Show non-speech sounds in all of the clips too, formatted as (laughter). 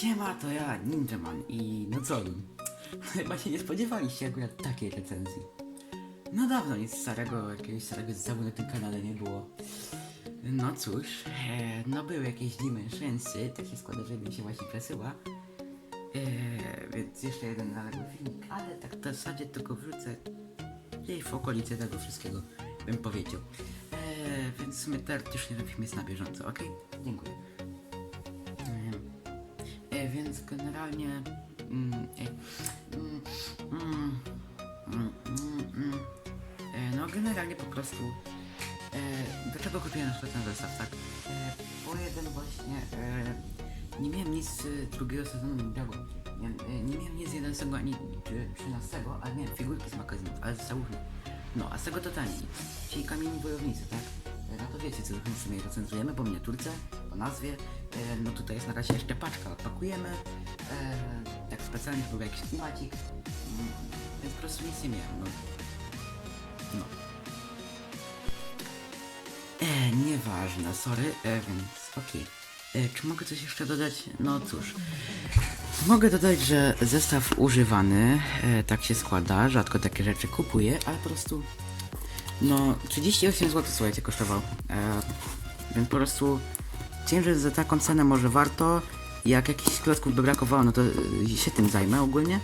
Siema, to ja, Ninjaman i no co? Chyba się nie spodziewaliście akurat takiej recenzji. No dawno nic starego, jakiegoś starego zestawu na tym kanale nie było. No cóż, e, no były jakieś Dimensionsy, tak się składa, że mi się właśnie przesyła. E, więc jeszcze jeden naległy filmik, ale tak w zasadzie tylko wrzucę gdzieś w okolicy tego wszystkiego, bym powiedział. E, więc sumie teoretycznie robimy jest na bieżąco, ok? Dziękuję. E, więc generalnie. Mm, e, mm, mm, e, no, generalnie po prostu. E, dlaczego kupiłem na przykład ten zestaw, tak? E, po jeden właśnie. E, nie miałem nic z drugiego sezonu Ninjago. Nie, e, nie miałem nic z 11 ani e, 13, ale miałem figurki z magazynów, ale z załóżmy. No, a z tego to taniej. Czyli kamieni wojownicy, tak? No to wiecie, co w sumie recenzujemy po miniaturce, po nazwie. E, no tutaj jest na razie jeszcze paczka, odpakujemy. E, tak specjalnie był jakiś klimacik. Mm, Więc po prostu nic nie miałem, no. No. E, nieważne, sorry, e, więc okej. E, Czy mogę coś jeszcze dodać? No cóż. Mogę dodać, że zestaw używany, e, tak się składa, rzadko takie rzeczy kupuję, ale po prostu no, 38 zł słuchajcie kosztował. E, więc po prostu ciężar za taką cenę może warto. Jak jakichś klocków by brakowało, no to e, się tym zajmę ogólnie.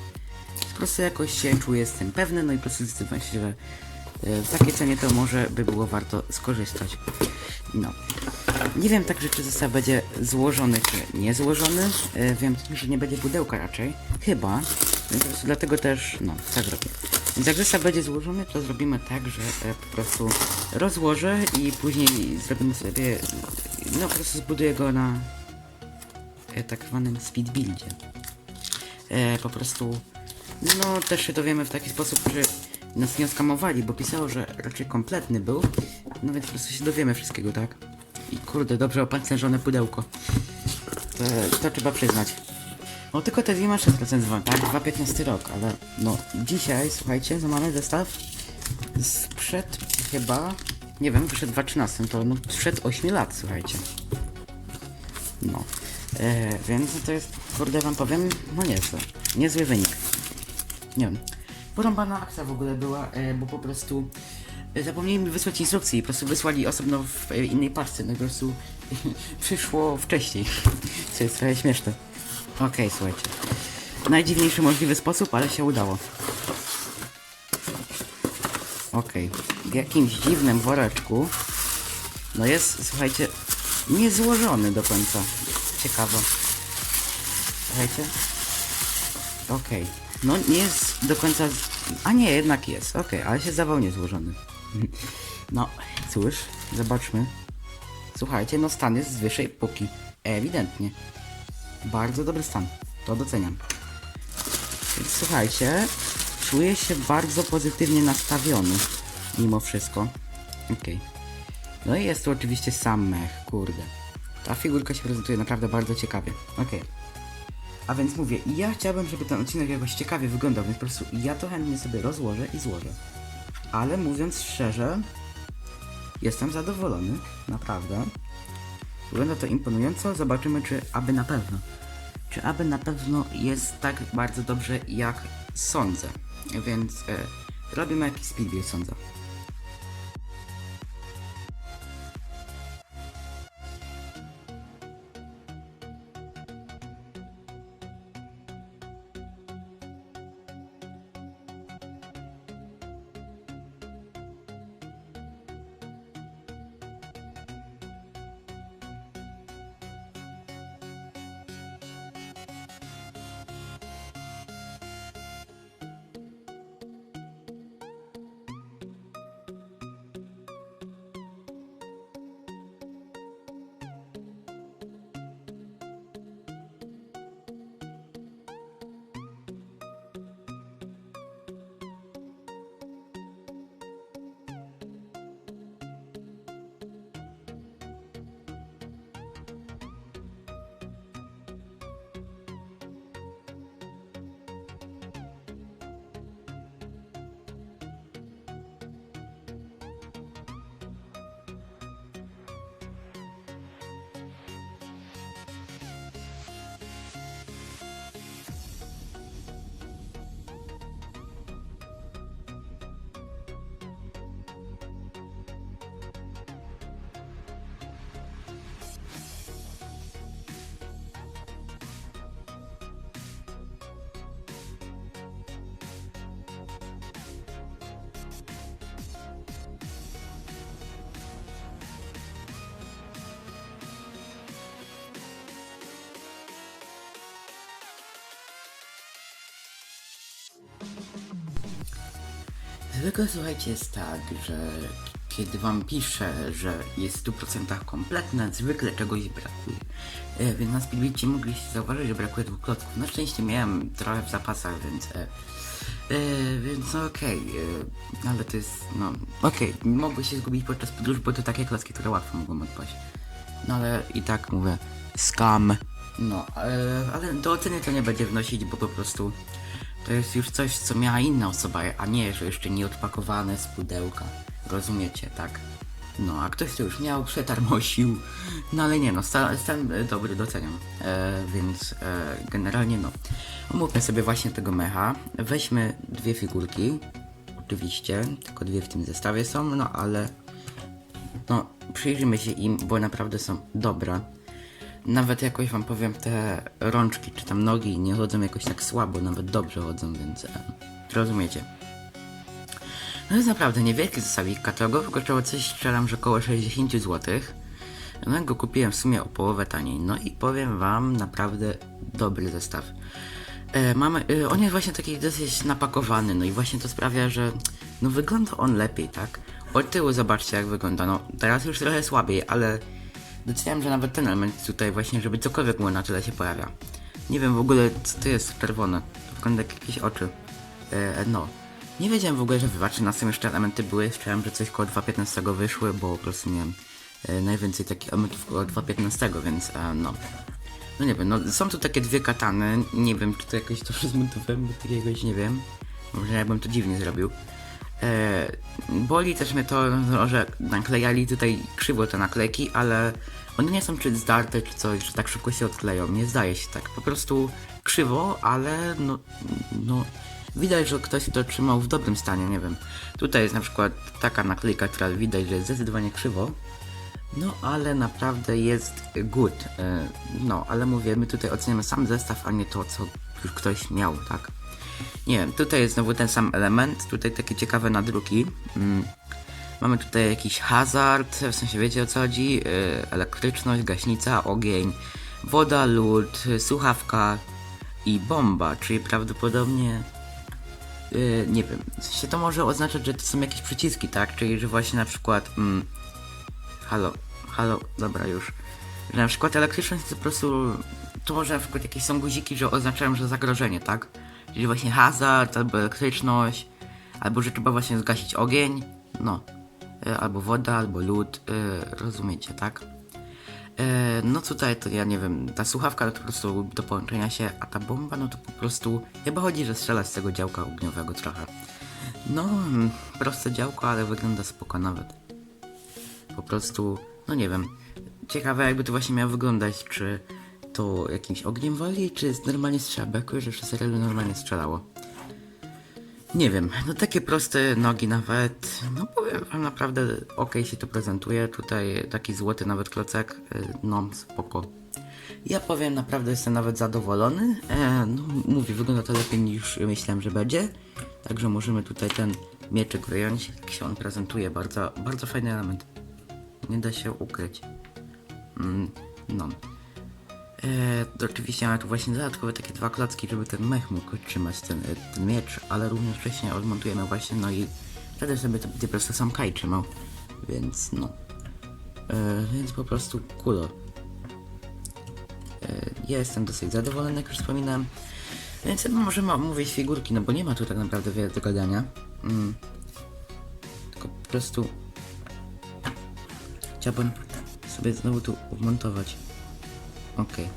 Po prostu jakoś się czuję z tym pewny, no i po prostu zdecydowałem się, że e, w takiej cenie to może by było warto skorzystać. No. Nie wiem także, czy zestaw będzie złożony, czy nie złożony. E, wiem, że nie będzie pudełka raczej. Chyba. Więc dlatego też, no, tak zrobię. Więc zestaw będzie złożony, to zrobimy tak, że e, po prostu rozłożę i później zrobimy sobie, no po prostu zbuduję go na e, tak zwanym speed buildzie. E, po prostu, no też się dowiemy w taki sposób, czy nas nie oskamowali, bo pisało, że raczej kompletny był. No więc po prostu się dowiemy wszystkiego, tak? I kurde, dobrze opancerzone pudełko. To, to trzeba przyznać. No tylko te dwie masze recenzowałem, tak? 2.15 rok, ale no dzisiaj, słuchajcie, no mamy zestaw sprzed chyba, nie wiem, wyszedł 2.13, to no sprzed 8 lat, słuchajcie. No. E, więc to jest, kurde wam powiem, no niezły. Niezły wynik. Nie wiem. Porąbana akcja w ogóle była, e, bo po prostu e, zapomnieli mi wysłać instrukcji, po prostu wysłali osobno w e, innej paczce, no po prostu (laughs) przyszło wcześniej, (laughs) co jest trochę śmieszne. Okej, słuchajcie. Najdziwniejszy możliwy sposób, ale się udało. Okej. W jakimś dziwnym woreczku. No jest, słuchajcie, niezłożony do końca. Ciekawe. Słuchajcie. Okej. No nie jest do końca... A nie, jednak jest. Okej, ale się zdawał niezłożony. (laughs) No, cóż, zobaczmy. Słuchajcie, no stan jest z wyższej póki. Ewidentnie. Bardzo dobry stan. To doceniam. Więc słuchajcie, czuję się bardzo pozytywnie nastawiony. Mimo wszystko. Okej. No i jest tu oczywiście sam mech, kurde. Ta figurka się prezentuje naprawdę bardzo ciekawie. Okej. A więc mówię, ja chciałbym, żeby ten odcinek jakoś ciekawie wyglądał, więc po prostu ja to chętnie sobie rozłożę i złożę. Ale mówiąc szczerze, jestem zadowolony, naprawdę. Wygląda to imponująco, zobaczymy czy aby na pewno. Czy aby na pewno jest tak bardzo dobrze jak sądzę. Więc e, robimy jakiś speedway sądzę. Zwykle słuchajcie jest tak, że kiedy wam piszę, że jest w 100% kompletne, zwykle czegoś brakuje. E, więc na speedbicie mogliście zauważyć, że brakuje dwóch klocków. Na szczęście miałem trochę w zapasach, więc... E, e, więc no okej, e, ale to jest, no... Okej, mogły się zgubić podczas podróży, bo to takie klocki, które łatwo mogą odpaść. No ale i tak mówię, scam. No, e, ale do oceny to nie będzie wnosić, bo po prostu to jest już coś, co miała inna osoba, a nie, że jeszcze nie odpakowane z pudełka. Rozumiecie, tak? No, a ktoś to już miał, przetarmosił. No ale nie no, sta- jestem e, dobry, doceniam. E, więc e, generalnie no. Omówmy sobie właśnie tego mecha. Weźmy dwie figurki. Oczywiście, tylko dwie w tym zestawie są, no ale no, przyjrzymy się im, bo naprawdę są dobre. Nawet jakoś wam powiem, te rączki czy tam nogi nie chodzą jakoś tak słabo, nawet dobrze chodzą, więc e, rozumiecie. No jest naprawdę niewielki zestawik katalogowy, kosztował coś, strzelam, że około 60 zł. No go kupiłem w sumie o połowę taniej. No i powiem wam, naprawdę dobry zestaw. E, mamy, e, on jest właśnie taki dosyć napakowany, no i właśnie to sprawia, że no wygląda on lepiej, tak? Od tyłu zobaczcie jak wygląda, no teraz już trochę słabiej, ale doceniam, że nawet ten element tutaj właśnie, żeby cokolwiek mu na tyle się pojawia. Nie wiem w ogóle co to jest czerwone, to wygląda jak jakieś oczy. E, no. Nie wiedziałem w ogóle, że wybaczy na tym jeszcze elementy były, chciałem, że coś koło 2.15 wyszły, bo po prostu miałem e, najwięcej takich elementów koło 2.15, więc e, no. No nie wiem, no są tu takie dwie katany, nie wiem czy to jakoś dobrze (laughs) zmontowałem, bo takiegoś nie wiem. Może ja bym to dziwnie zrobił. E, boli też mnie to, no, że naklejali tutaj krzywo te naklejki, ale one nie są czy zdarte, czy coś, że tak szybko się odkleją. Nie zdaje się tak. Po prostu krzywo, ale no, no widać, że ktoś to trzymał w dobrym stanie, nie wiem. Tutaj jest na przykład taka naklejka, która widać, że jest zdecydowanie krzywo. No, ale naprawdę jest good. E, No, ale mówię, my tutaj oceniamy sam zestaw, a nie to, co już ktoś miał, tak? Nie wiem, tutaj jest znowu ten sam element, tutaj takie ciekawe nadruki. Mm. Mamy tutaj jakiś hazard, w sensie wiecie o co chodzi, yy, elektryczność, gaśnica, ogień, woda, lód, słuchawka i bomba, czyli prawdopodobnie yy, nie wiem, w sensie to może oznaczać, że to są jakieś przyciski, tak? Czyli że właśnie na przykład mm, halo, halo, dobra już, że na przykład elektryczność to po prostu to może na przykład jakieś są guziki, że oznaczają, że zagrożenie, tak? Czyli właśnie hazard, albo elektryczność, albo że trzeba właśnie zgasić ogień, no. E, Albo woda, albo lód, e, rozumiecie, tak? E, no tutaj to ja nie wiem, ta słuchawka to po prostu do połączenia się, a ta bomba no to po prostu chyba chodzi, że strzela z tego działka ogniowego trochę. No, mm, proste działko, ale wygląda spoko nawet. Po prostu, no nie wiem. Ciekawe jakby to właśnie miało wyglądać, czy to jakimś ogniem wali, czy normalnie strzela, bo że w serialu normalnie strzelało. Nie wiem, no takie proste nogi nawet, no powiem wam naprawdę ok się to prezentuje, tutaj taki złoty nawet klocek, y, no spoko. Ja powiem, naprawdę jestem nawet zadowolony, e, no mówię, wygląda to lepiej niż myślałem, że będzie, także możemy tutaj ten mieczyk wyjąć, jak się on prezentuje, bardzo, bardzo fajny element, nie da się ukryć. Mm, no. E, oczywiście mamy tu właśnie dodatkowe takie dwa klocki, żeby ten mech mógł trzymać ten, e, ten miecz, ale również wcześniej odmontujemy właśnie, no i wtedy sobie to będzie po prostu sam Kai trzymał, więc no. E, więc po prostu kulo. E, ja jestem dosyć zadowolony, jak już wspominałem. Więc chyba możemy omówić figurki, no bo nie ma tu tak naprawdę wiele do gadania. Mm. Tylko po prostu chciałbym sobie znowu tu wmontować. Okej.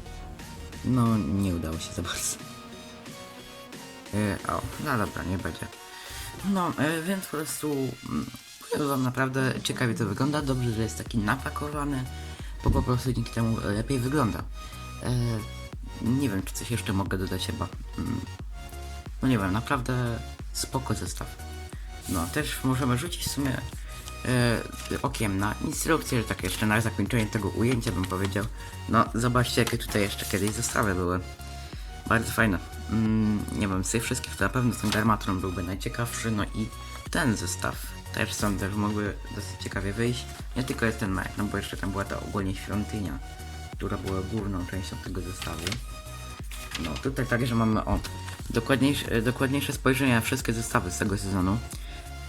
No, nie udało się za bardzo. E, o, no dobra, nie będzie. No, e, więc po prostu mm, powiem wam naprawdę ciekawie to wygląda. Dobrze, że jest taki napakowany, bo po prostu dzięki temu lepiej wygląda. E, nie wiem, czy coś jeszcze mogę dodać chyba. Mm, no nie wiem, naprawdę spoko zestaw. No, też możemy rzucić w sumie e, okiem na instrukcję, że tak jeszcze na zakończenie tego ujęcia bym powiedział. No, zobaczcie jakie tutaj jeszcze kiedyś zestawy były. Bardzo fajne. Mm, nie wiem, z tych wszystkich to na pewno ten Garmatron byłby najciekawszy, no i ten zestaw też sądzę, że mogły dosyć ciekawie wyjść. Nie tylko jest ten mech, no bo jeszcze tam była ta ogólnie świątynia, która była główną częścią tego zestawu. No tutaj także mamy o dokładniejsze, dokładniejsze spojrzenie na wszystkie zestawy z tego sezonu.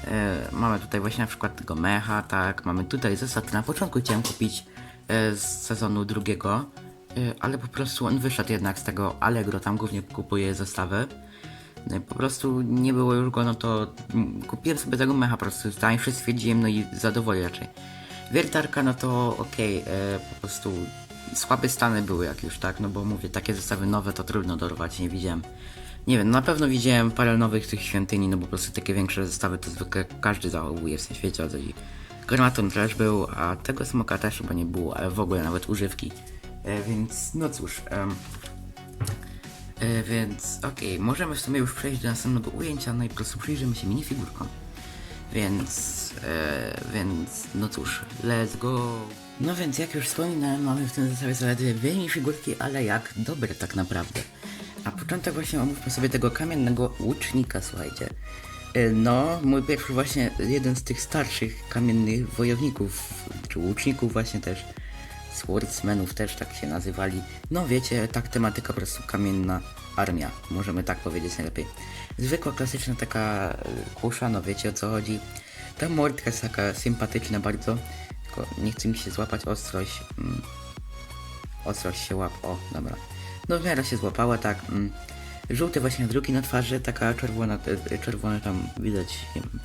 E, mamy tutaj właśnie na przykład tego mecha, tak, mamy tutaj zestaw, na początku chciałem kupić e, z sezonu drugiego, e, ale po prostu on wyszedł jednak z tego Allegro, tam głównie kupuję zestawy. No po prostu nie było już go, no to kupiłem sobie tego mecha po prostu, tańszy stwierdziłem, no i zadowolę raczej. Wiertarka, no to okej, e, po prostu słabe stany były jak już, tak, no bo mówię, takie zestawy nowe to trudno dorwać, nie widziałem. Nie wiem, na pewno widziałem parę nowych tych świątyni, no bo po prostu takie większe zestawy to zwykle każdy załoguje, w sensie wiecie o co chodzi. Granaton też był, a tego smoka też chyba nie było, ale w ogóle nawet używki. E, więc no cóż, em, E, więc okej, możemy w sumie już przejść do następnego ujęcia, no i po prostu przyjrzymy się minifigurkom. Więc, e, więc, no cóż, let's go. No więc jak już wspominałem, mamy w tym zestawie zaledwie dwie minifigurki, ale jak dobre tak naprawdę. A początek właśnie omówmy sobie tego kamiennego łucznika, słuchajcie. E, No, mój pierwszy właśnie, jeden z tych starszych kamiennych wojowników, czy łuczników właśnie też. Swordsmenów też tak się nazywali. No wiecie, tak tematyka po prostu kamienna armia, możemy tak powiedzieć najlepiej. Zwykła, klasyczna taka y, kusza, no wiecie o co chodzi. Ta mordka jest taka sympatyczna bardzo, tylko nie chce mi się złapać ostrość. Mm. Ostrość się łap, o, dobra. No w miarę się złapała, tak. Mm. Żółty właśnie drugi na twarzy, taka czerwona, e, czerwone tam widać, wiem,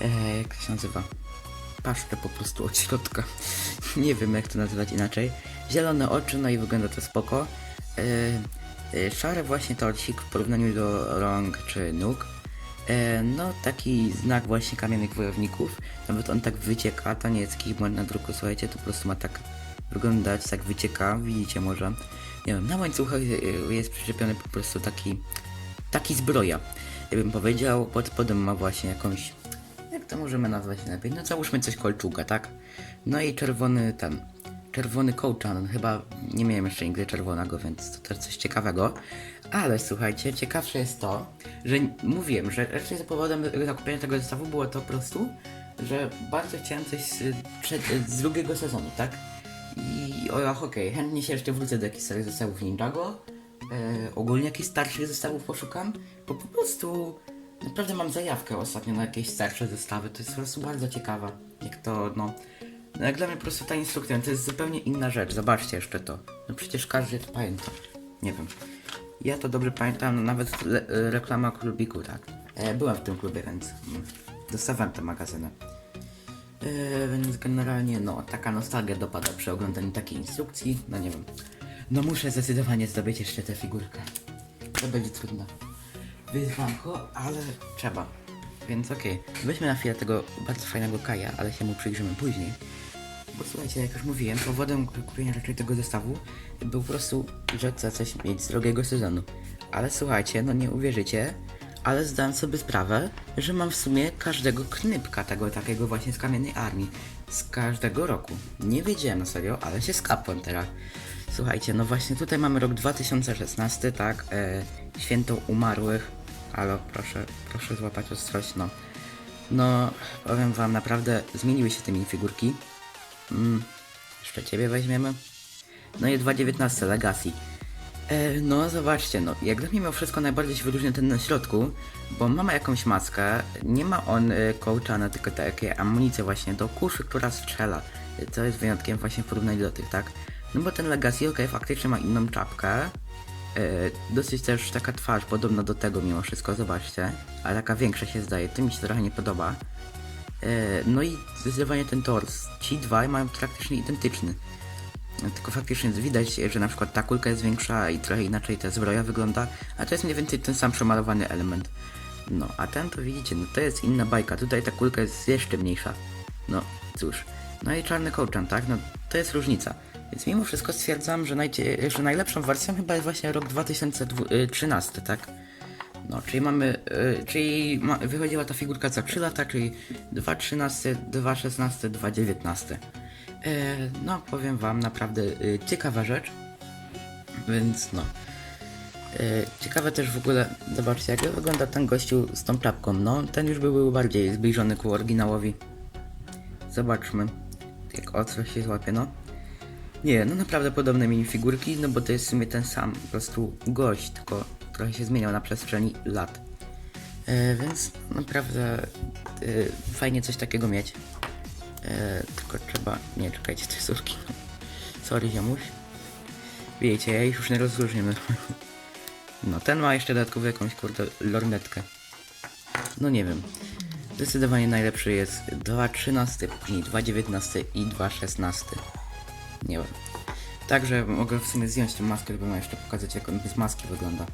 e, jak się nazywa? paszczę po prostu od środka. (laughs) Nie wiem jak to nazywać inaczej. Zielone oczy, no i wygląda to spoko. Yy, yy, szare właśnie torcik w porównaniu do rąk czy nóg. Yy, no taki znak właśnie kamiennych wojowników. Nawet on tak wycieka, to nie jest jakiś błąd na druku, słuchajcie, to po prostu ma tak wyglądać, tak wycieka, widzicie może. Nie wiem, na łańcuchach jest przyczepiony po prostu taki, taki zbroja. Ja bym powiedział, pod spodem ma właśnie jakąś jak to możemy nazwać lepiej? No załóżmy coś kolczuga, tak? No i czerwony ten, czerwony kołczan, chyba nie miałem jeszcze nigdy czerwonego, więc to też coś ciekawego. Ale słuchajcie, ciekawsze jest to, że mówiłem, że raczej powodem zakupienia tego zestawu było to po prostu, że bardzo chciałem coś z, z drugiego sezonu, tak? I o, ach, okej, chętnie się jeszcze wrócę do jakichś starych zestawów Ninjago. E, ogólnie jakichś starszych zestawów poszukam, bo po prostu naprawdę mam zajawkę ostatnio na jakieś starsze zestawy. To jest po prostu bardzo ciekawa. Jak to, no. no jak dla mnie po prostu ta instrukcja to jest zupełnie inna rzecz. Zobaczcie jeszcze to. No przecież każdy to pamięta. Nie wiem. Ja to dobrze pamiętam, nawet le- reklama klubiku, tak. E, byłem w tym klubie, więc mm, dostawałem te magazyny. E, więc generalnie, no, taka nostalgia dopada przy oglądaniu takiej instrukcji. No nie wiem. No muszę zdecydowanie zdobyć jeszcze tę figurkę. To będzie trudne. Wyzwanko, ale trzeba. Więc okej, weźmy na chwilę tego bardzo fajnego Kaja, ale się mu przyjrzymy później. Bo słuchajcie, jak już mówiłem, powodem kupienia raczej tego zestawu był po prostu, że chcę coś mieć z drugiego sezonu. Ale słuchajcie, no nie uwierzycie, ale zdałem sobie sprawę, że mam w sumie każdego knypka tego takiego właśnie z kamiennej armii. Z każdego roku. Nie wiedziałem na serio, ale się skapłem teraz. Słuchajcie, no właśnie tutaj mamy rok 2016, tak? E, święto umarłych. Halo, proszę, proszę złapać ostrość, no. No, powiem wam, naprawdę zmieniły się te minifigurki. Mm, jeszcze ciebie weźmiemy. No i 2.19 Legacy. E, no, zobaczcie, no, jak mimo wszystko najbardziej się wyróżnia ten na środku, bo mamy jakąś maskę, nie ma on e, kołczana, tylko takie amunicje właśnie do kuszy, która strzela, e, co jest wyjątkiem właśnie w porównaniu do tych, tak? No bo ten Legacy, okej, faktycznie ma inną czapkę, e, dosyć też taka twarz, podobna do tego mimo wszystko, zobaczcie, ale taka większa się zdaje, to mi się trochę nie podoba. E, no i zdecydowanie ten tors, ci dwaj mają praktycznie identyczny. Tylko faktycznie widać, że na przykład ta kulka jest większa i trochę inaczej ta zbroja wygląda, a to jest mniej więcej ten sam przemalowany element. No, a ten to widzicie, no to jest inna bajka, tutaj ta kulka jest jeszcze mniejsza. No, cóż. No i czarny kołczan, tak? No, to jest różnica. Więc mimo wszystko stwierdzam, że, najcie, że najlepszą wersją chyba jest właśnie rok 2013, tak? No, czyli mamy, y, czyli ma, wychodziła ta figurka za 3 lata, czyli 2.13, 2.16, 2.19. E, no, powiem wam, naprawdę y, ciekawa rzecz. Więc no. E, ciekawe też w ogóle, zobaczcie jak wygląda ten gościu z tą czapką. No, ten już by był bardziej zbliżony ku oryginałowi. Zobaczmy, jak ostro się złapie, no. Nie, no naprawdę podobne minifigurki, no bo to jest w sumie ten sam po prostu gość, tylko trochę się zmieniał na przestrzeni lat. E, więc naprawdę e, fajnie coś takiego mieć. E, tylko trzeba... Nie, czekajcie, te córki. Sorry, ziomuś. Wiecie, ja ich już nie rozróżniam. No, ten ma jeszcze dodatkowo jakąś, kurde, lornetkę. No nie wiem. Zdecydowanie najlepszy jest 2.13, później 2.19 i 2.16. Nie wiem. Także mogę w sumie zdjąć tę maskę, żeby wam jeszcze pokazać jak on bez maski wygląda.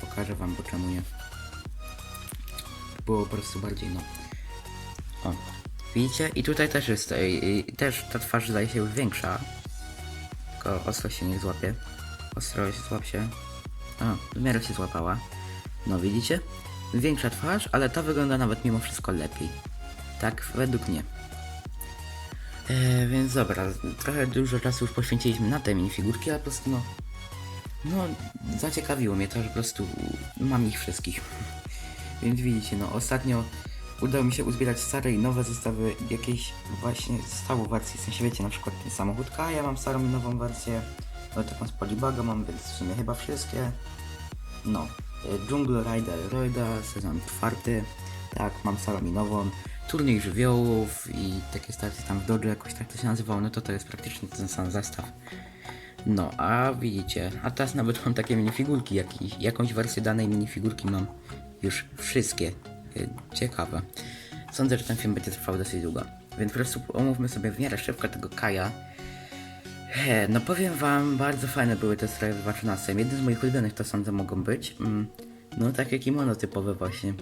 Pokażę wam, bo czemu nie. Było po prostu bardziej, no. O, widzicie? I tutaj też jest, i, też ta twarz zdaje się większa. Tylko ostro się nie złapie. Ostro się złap się. A, w miarę się złapała. No widzicie? Większa twarz, ale ta wygląda nawet mimo wszystko lepiej. Tak, według mnie. E, więc dobra, trochę dużo czasu już poświęciliśmy na te minifigurki, ale po prostu no... No, zaciekawiło mnie to, że po prostu mam ich wszystkich. (laughs) Więc widzicie, no ostatnio udało mi się uzbierać stare i nowe zestawy jakiejś właśnie stałą wersji. W sensie wiecie, na przykład ten samochód K, ja mam starą i nową wersję. No taką z Polybaga mam, więc w sumie chyba wszystkie. No, e, Jungle Rider Roida, sezon czwarty. Tak, mam starą i nową. Turniej żywiołów i takie starty tam w Dodge, jakoś tak to się nazywało, no to to jest praktycznie ten sam zestaw. No, a widzicie, a teraz nawet mam takie minifigurki, jakiś, jakąś wersję danej minifigurki mam już wszystkie. Ciekawe. Sądzę, że ten film będzie trwał dosyć długo. Więc po prostu omówmy sobie w miarę szybko tego Kaja. He, no powiem wam, bardzo fajne były te stroje w 2013. Jeden z moich ulubionych to sądzę mogą być. Mm, no takie kimono typowe właśnie.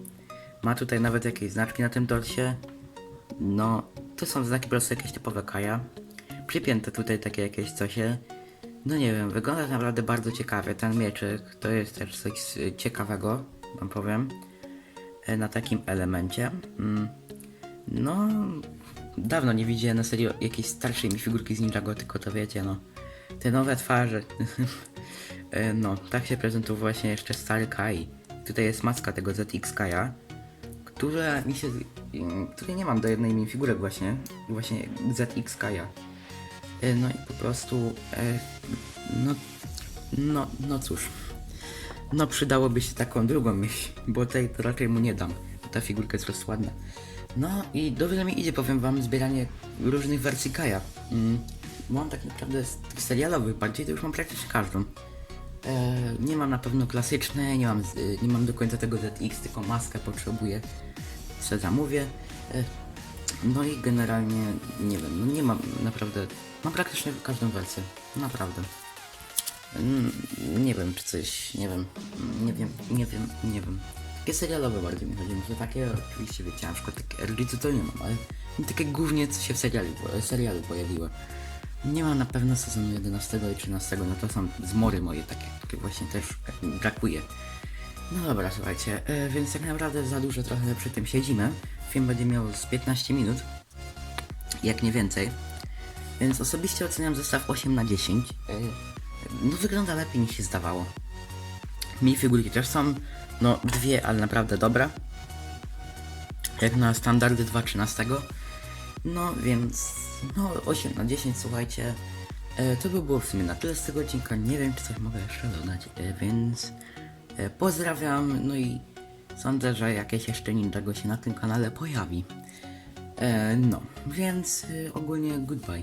Ma tutaj nawet jakieś znaczki na tym dorsie. No, to są znaki po prostu jakieś typowe Kaja. Przypięte tutaj takie jakieś cosie. No nie wiem, wygląda naprawdę bardzo ciekawie. Ten mieczyk to jest też coś ciekawego, wam powiem. E, Na takim elemencie. Mm, No, dawno nie widziałem na serio jakiejś starszej mi figurki z Ninjago, tylko to wiecie, no. Te nowe twarze. (laughs) E, no, tak się prezentują właśnie jeszcze stary Kai. Tutaj jest maska tego ZX Kaja, które mi się... mm, której nie mam do jednej mi figurek właśnie. Właśnie ZX Kaja. E, No i po prostu, no, no, no cóż. No przydałoby się taką drugą mieć, bo tej to raczej mu nie dam. Ta figurka jest rozsładna. No i dobrze mi idzie, powiem wam, zbieranie różnych wersji Kaja. Mm, mam tak naprawdę z tych serialowych bardziej, to już mam praktycznie każdą. E, nie mam na pewno klasyczne, nie mam, nie mam do końca tego ZX, tylko maskę potrzebuję. Co zamówię. E, no i generalnie nie wiem, no nie mam naprawdę. Mam praktycznie każdą wersję. Naprawdę. Mm, Nie wiem, czy coś, nie wiem, nie wiem, nie wiem, nie wiem. Takie serialowe bardziej mi chodzi, takie oczywiście wiecie, na przykład takie RG to nie mam, ale takie głównie co się w serialu, serialu pojawiło. Nie mam na pewno sezonu 11 i 13, no to są zmory moje takie, takie właśnie też brakuje. No dobra, słuchajcie, e, więc tak naprawdę za dużo trochę przy tym siedzimy. Film będzie miał z 15 minut, jak nie więcej. Więc osobiście oceniam zestaw 8 na 10. E, No wygląda lepiej niż się zdawało. Mi figurki też są, no dwie, ale naprawdę dobre. Jak na standardy 2.13. No więc, no 8 na 10, słuchajcie. E, to by było w sumie na tyle z tego odcinka. Nie wiem, czy coś mogę jeszcze dodać, e, więc e, pozdrawiam. No i sądzę, że jakieś jeszcze Ninjago się na tym kanale pojawi. E, no, więc e, ogólnie goodbye.